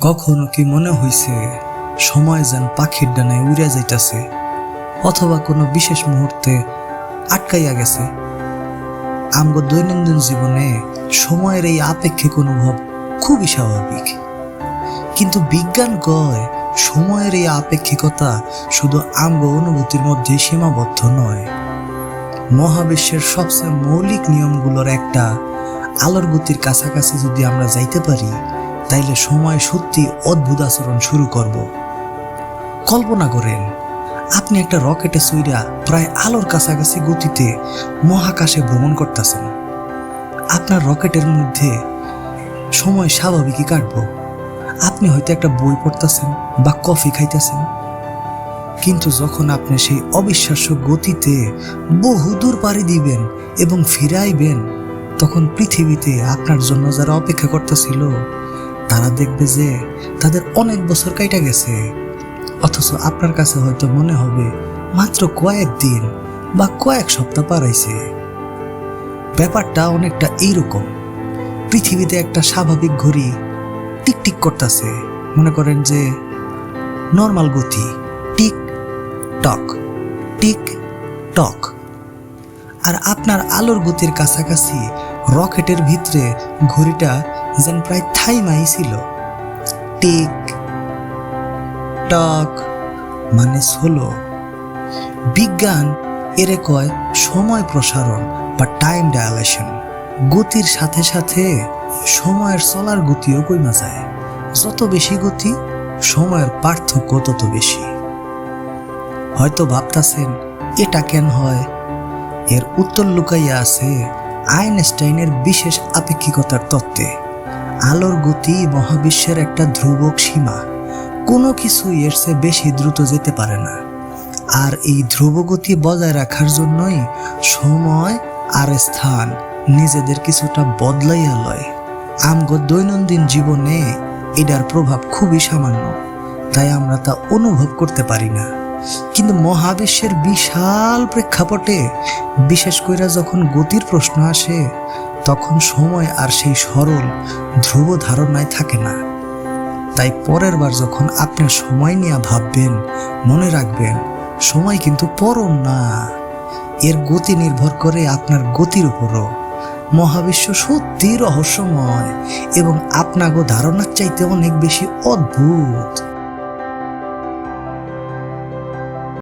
কখনো কি মনে হইছে সময় যেন পাখির ডানায় উড়িয়া যাইতাছে, অথবা কোনো বিশেষ মুহূর্তে আটকাইয়া গেছে। আমগো দৈনন্দিন জীবনে সময়ের এই আপেক্ষিক অনুভব খুবই স্বাভাবিক। কিন্তু বিজ্ঞান কয়, সময়ের এই আপেক্ষিকতা শুধু আমগো অনুভূতির মধ্যে সীমাবদ্ধ নয়। মহাবিশ্বের সবচেয়ে মৌলিক নিয়মগুলোর একটা আলোর গতির কাছাকাছি যদি আমরা যাইতে পারি তাইলে সময় সত্যি অদ্ভুত আচরণ শুরু করব। কল্পনা করেন, আপনি একটা রকেটে চইরা প্রায় আলোর কাছাকাছি গতিতে মহাকাশে ভ্রমণ করতেছেন। আপনার রকেটের মধ্যে সময় স্বাভাবিকই কাটব। আপনি হয়তো একটা বই পড়তেছেন বা কফি খাইতেছেন। কিন্তু যখন আপনি সেই অবিশ্বাস্য গতিতে বহু দূর পাড়ি দিবেন এবং ফিরাইবেন, তখন পৃথিবীতে আপনার জন্য যারা অপেক্ষা করতেছিল তারা দেখবে যে তাদের অনেক বছর কাইটা গেছে। অথচ আপনার কাছে হয়তো মনে হবে, মাত্র কয়েক দিন বা কয়েক সপ্তাহ পারাইছে। ব্যাপারটা অনেকটা এইরকম। পৃথিবীতে একটা স্বাভাবিক ঘড়ি টিকটিক করতেছে। মনে করেন যে নর্মাল গতি, টিক টক টিক টক। আর আপনার আলোর গতির কাছাকাছি রকেটের ভিতরে ঘড়িটা যেন প্রায় থাইমাই ছিল। টিক, টক মানে ষোলো। বিজ্ঞান, এরে কয়, সময় প্রসারণ বা টাইম ডায়ালেশন গতির সাথে সাথে সময়ের চলার গতিও কইমা যায়। যত বেশি গতি, সময়ের পার্থক্য তত বেশি। হয়তো ভাবতাছেন, এটা কেন হয়? এর উত্তর লুকাইয়া আছে আইনস্টাইনের বিশেষ আপেক্ষিকতার তত্ত্বে। আলোর গতি মহাবিশ্বের একটা ধ্রুবক সীমা। কোনো কিছু এর চেয়ে বেশি দ্রুত যেতে পারে না। আর এই ধ্রুবগতি বজায় রাখার জন্যই সময় আর স্থান নিজেদের কিছুটা বদলাইয়া লয়। আমগো দৈনন্দিন জীবনে এটার প্রভাব খুবই সামান্য, তাই আমরা তা অনুভব করতে পারি না। কিন্তু মহাবিশ্বের বিশাল প্রেক্ষাপটে, বিশেষ করে যখন গতির প্রশ্ন আসে, তখন সময় আর সেই সরল ধ্রুব ধারণায় থাকে না। তাই পরের বার যখন আপনি সময় নিয়ে ভাববেন, মনে রাখবেন, সময় কিন্তু পরম না। এর গতি নির্ভর করে আপনার গতির উপরও। মহাবিশ্ব সত্যি রহস্যময় এবং আপনাগো ধারণার চাইতে অনেক বেশি অদ্ভুত।